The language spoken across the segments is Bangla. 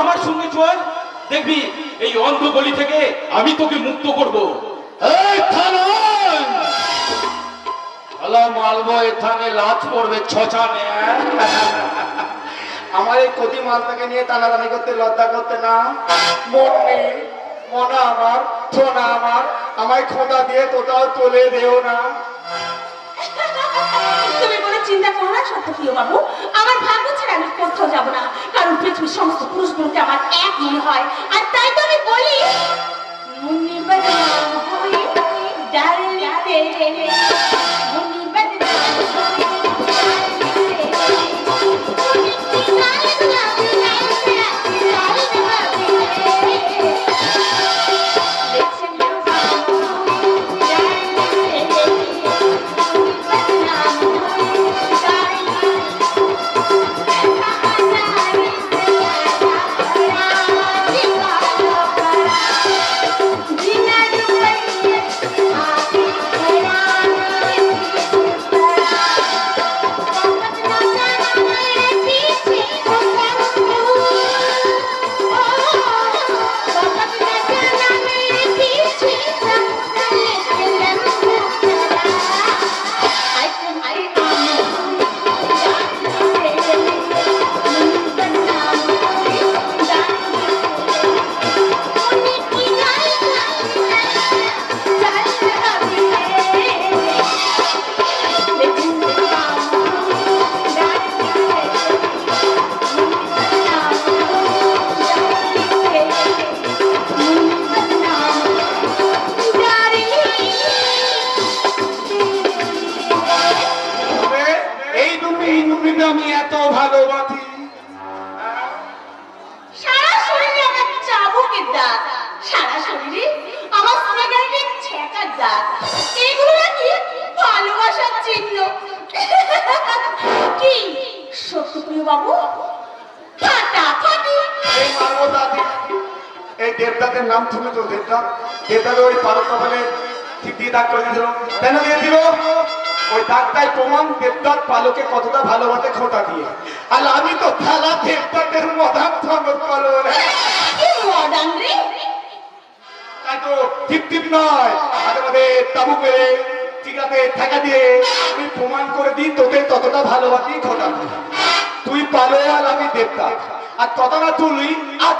আমার সঙ্গে চল। দেখবি, এই অন্ধ গলি থেকে আমি তোকে মুক্ত করব। মালবো, এখানে লাজ পড়বে ছছানে আমার এই কতি মালটাকে নিয়ে টানাটানি করতে, লজ্জা করতে না? মন নেই, মনা আমার আমার, আমায় খোঁটা দিয়ে তোটাও চলে দেও না। চিন্তা করো না, সত্যপ্রিয় বাবু। আমার ভাগ্য ছাড়া আমি কোথাও যাব না। কারণ পৃথিবীর সমস্ত পুরুষগুলোকে আমার এক মনে হয়। আর তাই তো আমি বলি হয়ে বাবু? এই দেবদাদের নাম শুনে তো দেবদাদ দেবদাদের ওই পালক কপালে ঠিক দিয়ে দাগ করে কেন দিয়ে দিল? ওই দাগটাই প্রমাণ দেবদাদ পালকে কতটা ভালোবাসে খোঁটা দিয়ে। আর আমি তো খেলা দেবদাদের মধান সঙ্গত তাই তো টিপ টিপ নয়। তাবু পেরে দিয়ে আমি প্রমাণ করে দিই তোকে ততটা ভালোবাসি খোঁটা দিয়ে। তুই পালো আর আমি দেবতা। আর কথাটা তুলি আর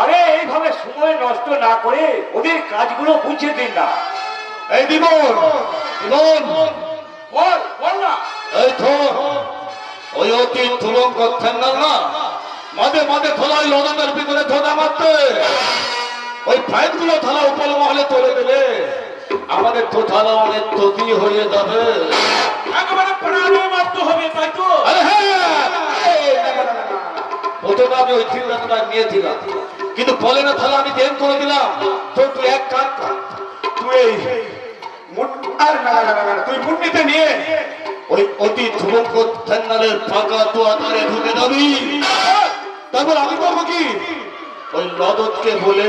আরে এইভাবে সময় নষ্ট না করে ওদের কাজগুলো বুঝিয়ে দিন না। এই দিবন দিবন। বল বল না। এই তো ওই অতি তুলন করছেন না না মাঝে মাঝে থলাই লদনের ভিতরে ধোদা মারতে। ওই ফাইলগুলো থালা উপর মহলে তোলে দেবে। আমাদের তো অনেক ততি হয়ে যাবে? একেবারে প্রাণে মারতে হবে তাই তো? আরে হ্যাঁ। প্রথমে আমি ওই থিওরাটা নিয়েছিলাম। কিন্তু বলে না থালা আমি দেন করে দিলাম। তো তুই এক কাজ তুই এই আর না, না, না, না, না, তুই মুন্নিতে নিয়ে ওই অতি ধুমক ঠান্ডালের ফাঁকা দোয়ারে ঢুকে যাবি। তারপর আমি করব কি? ওই লদতকে বলে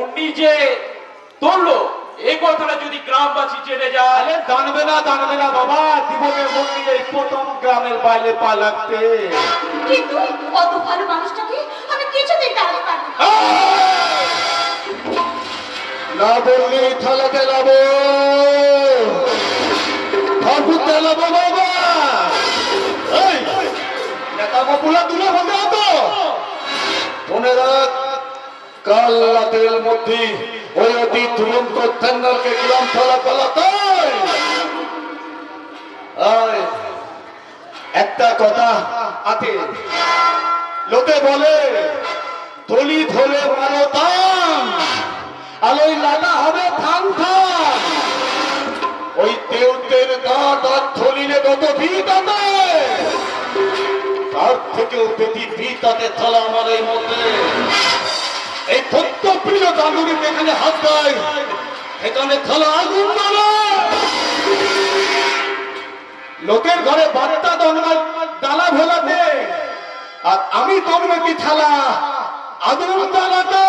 উনি যে তোললো এই কথাটা যদি গ্রামবাসী জেনে যায়। জানবে না জানবে না বাবা জীবনের মন্দির এই প্রথম গ্রামের বাইরে পা লাগতে। কিন্তু অত ভালো মানুষটাকে আমি কিছুতেই তাড়াতে পারব না। না বললি থালা তেলাবো ঠাকুর তেলাবো বাবা। এই! নেতা বাবুলা তুলে হবে তো মনে রাখ কাল রাতের মধ্যে ওই অতি তুরন্ত ঠান্ডাকে গ্রাম ফলা ফলাতে একটা কথা আতে লোকে বলে তলি ধরে মারো তাম আলোয় লাগা হবে থান থান। ওই দেউতের দাঁত আর থলিলে কত ভিত আছে? তার থেকেও বেশি পিতাতে থালা আমার এই মধ্যে। এই সত্য প্রিয় দাদুরি এখানে হাত দেয়। এখানে থালা আগুন লোকের ঘরে বাচ্চা দন্মায় ডালা ভোলাতে। আর আমি দন্মেতি থালা আগুন দালাতে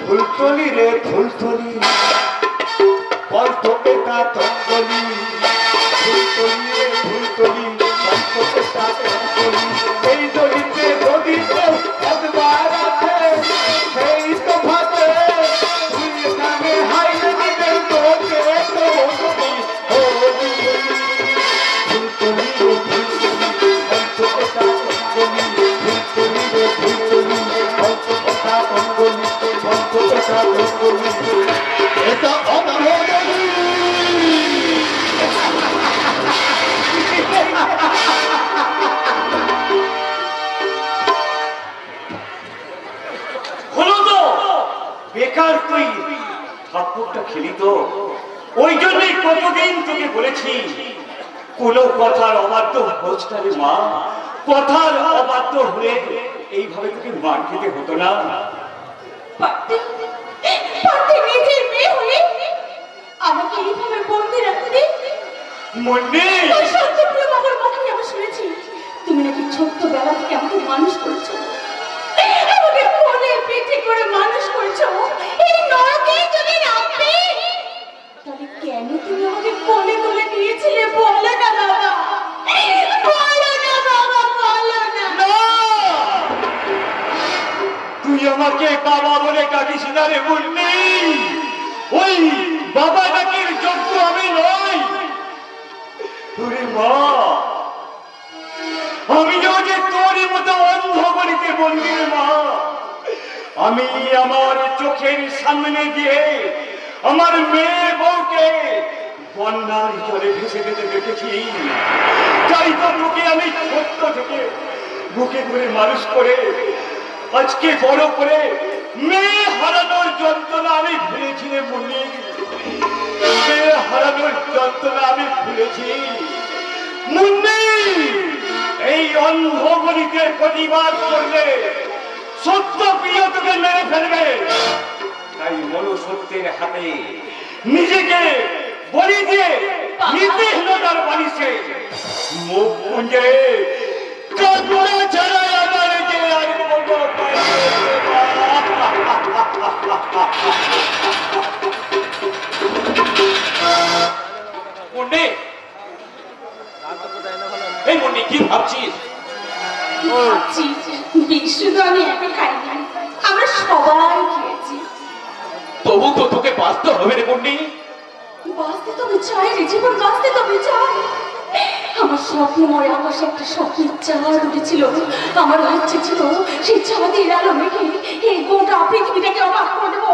ফুলতলি রে ফুলতলি কণ্ঠ পেটা তঙ্গলি ফুলতলি রে ফুলতলি কণ্ঠ পেটা তঙ্গলি এই দলিতে জন্যই কতদিন তোকে বলেছি? কোনো কথার অবাধ্য রে মা। কথার অবাধ্য হলে এইভাবে তোকে মার খেতে হতো না। পারতে? পারতে নিজের মেয়ে আমাকে এইভাবে বন্দি রাখতে মন্ডি সত্যপ্রিয় বাবার মুখে আমি শুনেছি। তুমি নাকি ছোট্টবেলা থেকে আমাকে মানুষ বাবা ডাকির যোগ্য আমি নই। ওরে মা। আমি যে তোরই মতো অন্ধ গলিতে বন্দি মা। আমি আমার চোখের সামনে দিয়ে আমার মেয়ে বউকে বন্যার জলে ভেসে যেতে দেখেছি। তাই তো তোকে আমি ছোট্ট থেকে বুকে করে মানুষ করে আজকে বড় করে মেয়ে হারানোর যন্ত্রণা আমি ভুলেছি রে মুন্নি। হারানোর যন্ত্রণা আমি ভুলেছি। নিজেকে আর এই মুন্নি কি ভাবছিস? ভাবছি আমি একা খাইনি আমরা সবাই খেয়েছি। তবু তো তোকে বাঁচতে হবে রে মুন্নি। বাঁচতে তবে চাই রে জীবন বাঁচতে তবে চাই। আমার স্বপ্নময় আকাশে একটা স্বপ্নের চাঁদ উঠেছিল। আমার ইচ্ছে ছিল সেই চাঁদের আলো মেখে এই গোটা পৃথিবীটাকে অবাক করে দেবো।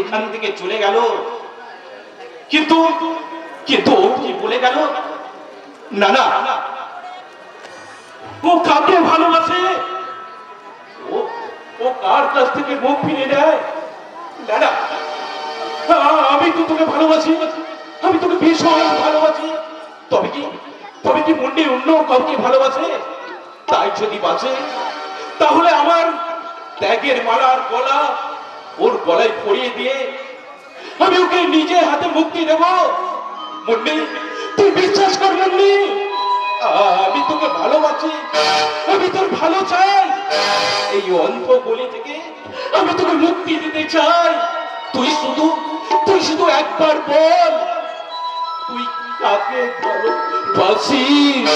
এখান থেকে চলে গেল। কিন্তু কিন্তু কি বলে গেল? না না। ও কাকে ভালোবাসে? ও কার কাছ থেকে মুখ ফিরে নেয়? না না। আমি তো তোকে ভালোবাসি। আমি তোকে ভীষণ ভালোবাসি। তবে কি তবে কি মুন্ডি অন্য কাউকে ভালোবাসে? তাই যদি বাঁচে, তাহলে আমার ত্যাগের মালার গলা ওর গলায় পরিয়ে দিয়ে, আমি ওকে নিজে হাতে মুক্তি দেব। মুন্ডি তুই বিশ্বাস কর মুন্ডি আ- আমি তোকে ভালোবাসি, আমি তোর ভালো চাই। এই অন্ধ গলি থেকে আমি তোকে মুক্তি দিতে চাই। তুই শুধু তুই শুধু একবার বল, তুই কাকে ভালোবাসিস?